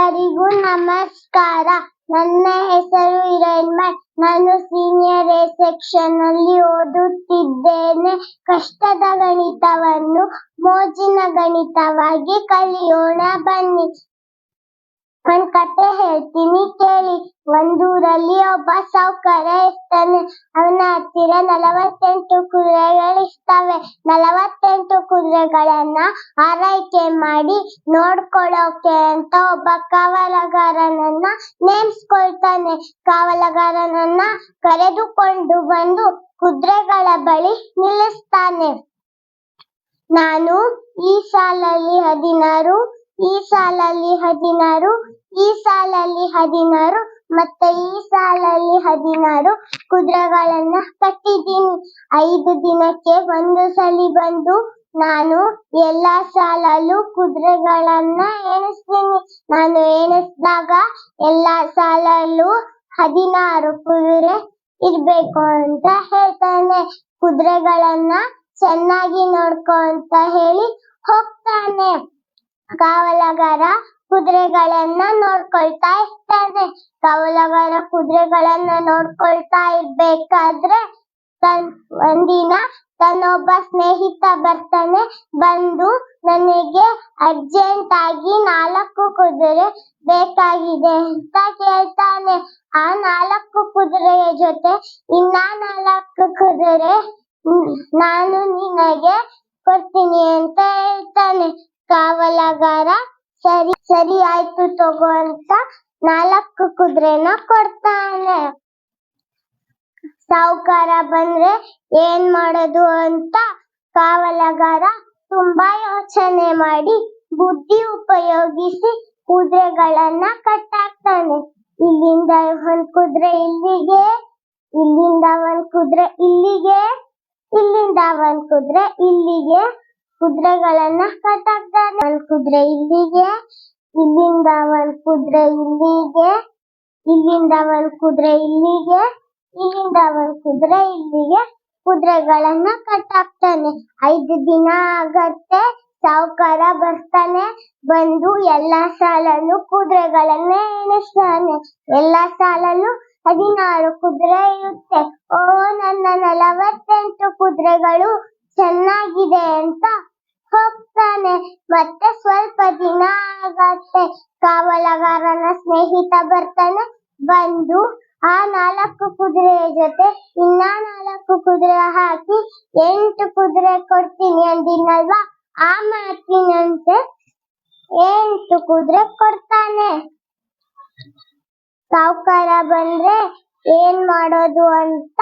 ಎಲ್ಲರಿಗೂ ನಮಸ್ಕಾರ. ನನ್ನ ಹೆಸರು ಹಿರಣ್ಮಯ್ ನಾನು ಸೀನಿಯರ್ ಎ ಸೆಕ್ಷನ್ ಅಲ್ಲಿ ಓದುತ್ತಿದ್ದೇನೆ. ಕಷ್ಟದ ಗಣಿತವನ್ನು ಮೋಜಿನ ಗಣಿತವಾಗಿ ಕಲಿಯೋಣ ಬನ್ನಿ. ಒಂದ್ ಕತೆ ಹೇಳ್ತೀನಿ ಕೇಳಿ. ಒಂದೂರಲ್ಲಿ ಒಬ್ಬ ಸೌಕರ ಇರ್ತಾನೆ. ಅವನ ಹತ್ತಿರ ನಲವತ್ತೆಂಟು ಕುದುರೆಗಳಿರ್ತವೆ. ನಲವತ್ತೆಂಟು ಕುದುರೆಗಳನ್ನ ಆರೈಕೆ ಮಾಡಿ ನೋಡ್ಕೊಳ್ಳೋಕೆ ಅಂತ ಒಬ್ಬ ಕಾವಲಗಾರನನ್ನ ನೇಮಿಸ್ಕೊಳ್ತಾನೆ. ಕಾವಲಗಾರನನ್ನ ಕರೆದುಕೊಂಡು ಬಂದು ಕುದುರೆಗಳ ಬಳಿ ನಿಲ್ಲಿಸ್ತಾನೆ. ನಾನು ಈ ಸಾಲಲ್ಲಿ ಹದಿನಾರು ಈ ಸಾಲಲ್ಲಿ ಹದಿನಾರು, ಈ ಸಾಲಲ್ಲಿ ಹದಿನಾರು ಮತ್ತೆ ಈ ಸಾಲಲ್ಲಿ ಹದಿನಾರು ಕುದುರೆಗಳನ್ನ ಕಟ್ಟಿದ್ದೀನಿ. ಐದು ದಿನಕ್ಕೆ ಒಂದು ಸಲಿ ಬಂದು ನಾನು ಎಲ್ಲಾ ಸಾಲಲ್ಲೂ ಕುದುರೆಗಳನ್ನ ಎಣಿಸ್ತೀನಿ. ನಾನು ಎಣಿಸಿದಾಗ ಎಲ್ಲಾ ಸಾಲಲ್ಲೂ ಹದಿನಾರು ಕುದುರೆ ಇರ್ಬೇಕು ಅಂತ ಹೇಳ್ತಾನೆ. ಕುದುರೆಗಳನ್ನ ಚೆನ್ನಾಗಿ ನೋಡ್ಕೊ ಅಂತ ಹೇಳಿ ಹೋಗ್ತಾನೆ. ಕಾವಲುಗಾರ ಕುದುರೆಗಳನ್ನ ನೋಡ್ಕೊಳ್ತಾ ಇರ್ತಾನೆ ಕಾವಲಗಾರ ಕುದುರೆಗಳನ್ನ ನೋಡ್ಕೊಳ್ತಾ ಇರ್ಬೇಕಾದ್ರೆ ತನ್, ಒಂದಿನ ತನ್ನೊಬ್ಬ ಸ್ನೇಹಿತ ಬರ್ತಾನೆ. ಬಂದು ನನಗೆ ಅರ್ಜೆಂಟ್ ಆಗಿ ನಾಲ್ಕು ಕುದುರೆ ಬೇಕಾಗಿದೆ ಅಂತ ಕೇಳ್ತಾನೆ. ಆ ನಾಲ್ಕು ಕುದುರೆಯ ಜೊತೆ ಇನ್ನ ನಾಲ್ಕು ಕುದುರೆ ನಾನು ನಿನಗೆ ಕೊಡ್ತೀನಿ ಅಂತ ಹೇಳ್ತಾನೆ. ಕಾವಲುಗಾರ, ಸರಿ ಸರಿ ಆಯ್ತು ತಗೋ ಅಂತ ನಾಲ್ಕು ಕುದುರೆನ ಕೊಡ್ತಾನೆ. ಸಾಹುಕಾರ ಬಂದ್ರೆ ಏನ್ ಮಾಡೋದು ಅಂತ ಕಾವಲಗಾರ ತುಂಬಾ ಯೋಚನೆ ಮಾಡಿ ಬುದ್ಧಿ ಉಪಯೋಗಿಸಿ ಕುದುರೆಗಳನ್ನ ಕಟ್ಟಾಕ್ತಾನೆ. ಇಲ್ಲಿಂದ ಒಂದ್ ಕುದುರೆ ಇಲ್ಲಿಗೆ, ಇಲ್ಲಿಂದ ಒಂದ್ ಕುದುರೆ ಇಲ್ಲಿಗೆ, ಇಲ್ಲಿಂದ ಒಂದ್ ಕುದುರೆ ಇಲ್ಲಿಗೆ. ಕುದುರೆಗಳನ್ನ ಕಟ್ಟಾಕ್ತಾನೆ ಒಂದ್ ಕುದುರೆ ಇಲ್ಲಿಗೆ, ಇಲ್ಲಿಂದ ಒಂದ್ ಕುದುರೆ ಇಲ್ಲಿಗೆ, ಇಲ್ಲಿಂದ ಒಂದ್ ಕುದುರೆ ಇಲ್ಲಿಗೆ, ಇಲ್ಲಿಂದ ಒಂದ್ ಕುದುರೆ ಇಲ್ಲಿಗೆ ಕುದುರೆಗಳನ್ನ ಕಟ್ಟಾಕ್ತಾನೆ. ಐದು ದಿನ ಆಗತ್ತೆ, ಸಾವುಕಾರ ಬರ್ತಾನೆ, ಬಂದು ಎಲ್ಲಾ ಸಾಲಲ್ಲೂ ಕುದುರೆಗಳನ್ನ ಎಣಿಸ್ತಾನೆ. ಎಲ್ಲಾ ಸಾಲಲ್ಲೂ ಹದಿನಾರು ಕುದುರೆ ಇರುತ್ತೆ. ಓ ನನ್ನ ನಲವತ್ತೆಂಟು ಕುದುರೆಗಳು ಚೆನ್ನಾಗಿದೆ ಅಂತ ಹೋಗ್ತಾನೆ. ಮತ್ತೆ ಸ್ವಲ್ಪ ದಿನ ಆಗತ್ತೆ. ಕಾವಲಗಾರನ ಸ್ನೇಹಿತ ಬರ್ತಾನೆ. ಬಂದು ಆ ನಾಲ್ಕು ಕುದುರೆಯ ಜೊತೆ ಇನ್ನ ನಾಲ್ಕು ಕುದುರೆ ಹಾಕಿ ಎಂಟು ಕುದುರೆ ಕೊಡ್ತೀನಿ ಅಂದಿನಲ್ವಾ? ಆ ಮಾತಿನಂತೆ ಎಂಟು ಕುದುರೆ ಕೊಡ್ತಾನೆ. ಸಾವುಕಾರ ಬಂದ್ರೆ ಏನ್ ಮಾಡೋದು ಅಂತ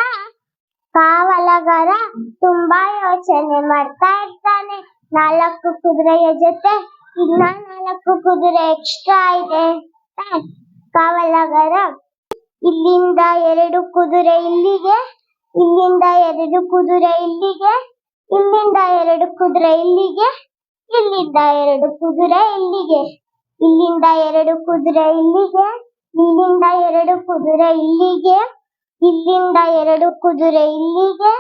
ಕಾವಲುಗಾರ ತುಂಬಾ ಯೋಚನೆ ಮಾಡ್ತಾ ಇರ್ತಾನೆ. ನಾಲ್ಕು ಕುದುರೆಯ ಜೊತೆ ಇನ್ನ ನಾಲ್ಕು ಕುದುರೆ ಎಕ್ಸ್ಟ್ರಾ ಇದೆ. ಕಾವಲಗಾರ ಇಲ್ಲಿಂದ ಎರಡು ಕುದುರೆ ಇಲ್ಲಿಗೆ, ಇಲ್ಲಿಂದ ಎರಡು ಕುದುರೆ ಇಲ್ಲಿಗೆ, ಇಲ್ಲಿಂದ ಎರಡು ಕುದುರೆ ಇಲ್ಲಿಗೆ, ಇಲ್ಲಿಂದ ಎರಡು ಕುದುರೆ ಇಲ್ಲಿಗೆ. ಇಲ್ಲಿಂದ ಎರಡು ಕುದುರೆ ಇಲ್ಲಿಗೆ, ಇಲ್ಲಿಂದ ಎರಡು ಕುದುರೆ ಇಲ್ಲಿಗೆ. ಇಲ್ಲಿಂದ ಎರಡು ಕುದುರೆ ಇಲ್ಲಿಗೆ,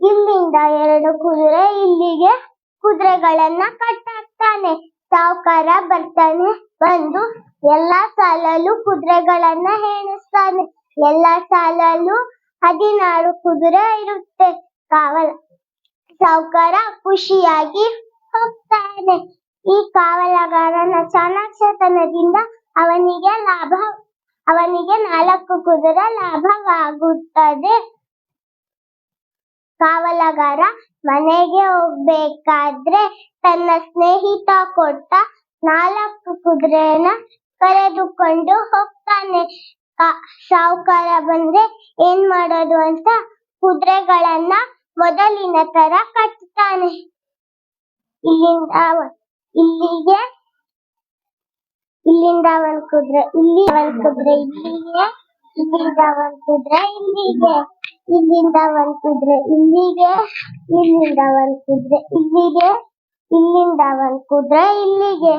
ಇಲ್ಲಿಂದ ಎರಡು ಕುದುರೆ ಇಲ್ಲಿಗೆ. ಕುದುರೆಗಳನ್ನ ಕಟ್ಟಾಕ್ತಾನೆ. ಸಾವುಕಾರ ಬರ್ತಾನೆ, ಬಂದು ಎಲ್ಲಾ ಸಾಲಲ್ಲೂ ಕುದುರೆಗಳನ್ನ ಹೇಳಿಸ್ತಾನೆ ಎಲ್ಲಾ ಸಾಲಲ್ಲೂ ಹದಿನಾರು ಕುದುರೆ ಇರುತ್ತೆ. ಕಾವಲ, ಸಾವುಕಾರ ಖುಷಿಯಾಗಿ ಹೋಗ್ತಾನೆ. ಈ ಕಾವಲಗಾರನ ಚಾಣಾಕ್ಷತನದಿಂದ ಅವನಿಗೆ ಲಾಭ ಅವನಿಗೆ ನಾಲ್ಕು ಕುದುರೆ ಲಾಭವಾಗುತ್ತದೆ. ಕಾವಲಗಾರ ಮನೆಗೆ ಹೋಗ್ಬೇಕಾದ್ರೆ ತನ್ನ ಸ್ನೇಹಿತ ಕೊಟ್ಟ ನಾಲ್ಕು ಕುದುರೆನ ಕರೆದುಕೊಂಡು ಹೋಗ್ತಾನೆ. ಸಾಹುಕಾರ ಬಂದ್ರೆ ಏನ್ ಮಾಡೋದು ಅಂತ ಕುದುರೆಗಳನ್ನ ಮೊದಲಿನ ತರ ಕಟ್ತಾನೆ. ಇಲ್ಲಿಂದ ಇಲ್ಲಿಗೆ ಇಲ್ಲಿಂದ ಒಂದ್ ಕುದ್ರೆ, ಇಲ್ಲಿ ಒಂದ್ ಕುದ್ರೆ, ಇಲ್ಲಿಗೆ, ಇಲ್ಲಿಂದ ಒಂದ್ ಕುದ್ರೆ, ಇಲ್ಲಿಗೆ, ಇಲ್ಲಿಂದ ಒಂದ್ ಕುದ್ರೆ, ಇಲ್ಲಿಗೆ, ಇಲ್ಲಿಂದ ಒಂದ್ ಕುದ್ರೆ, ಇಲ್ಲಿಗೆ, ಇಲ್ಲಿಂದ ಒಂದ್ ಕುದ್ರೆ, ಇಲ್ಲಿಗೆ.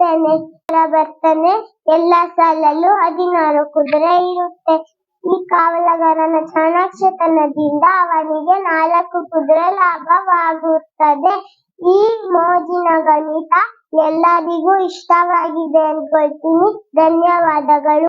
ಎಲ್ಲ ಬರ್ತಾನೆ, ಎಲ್ಲಾ ಸಾಲಲ್ಲೂ ಹದಿನಾರು ಕುದುರೆ ಇರುತ್ತೆ. ಈ ಕಾವಲಗಾರನ ಚಾಣಾಕ್ಷತನದಿಂದ ಅವನಿಗೆ ನಾಲ್ಕು ಕುದುರೆ ಲಾಭವಾಗುತ್ತದೆ. ಈ ಮೋಜಿನ ಗಣಿತ ಎಲ್ಲರಿಗೂ ಇಷ್ಟವಾಗಿದೆ ಅನ್ಕೊಳ್ತೀನಿ. ಧನ್ಯವಾದಗಳು.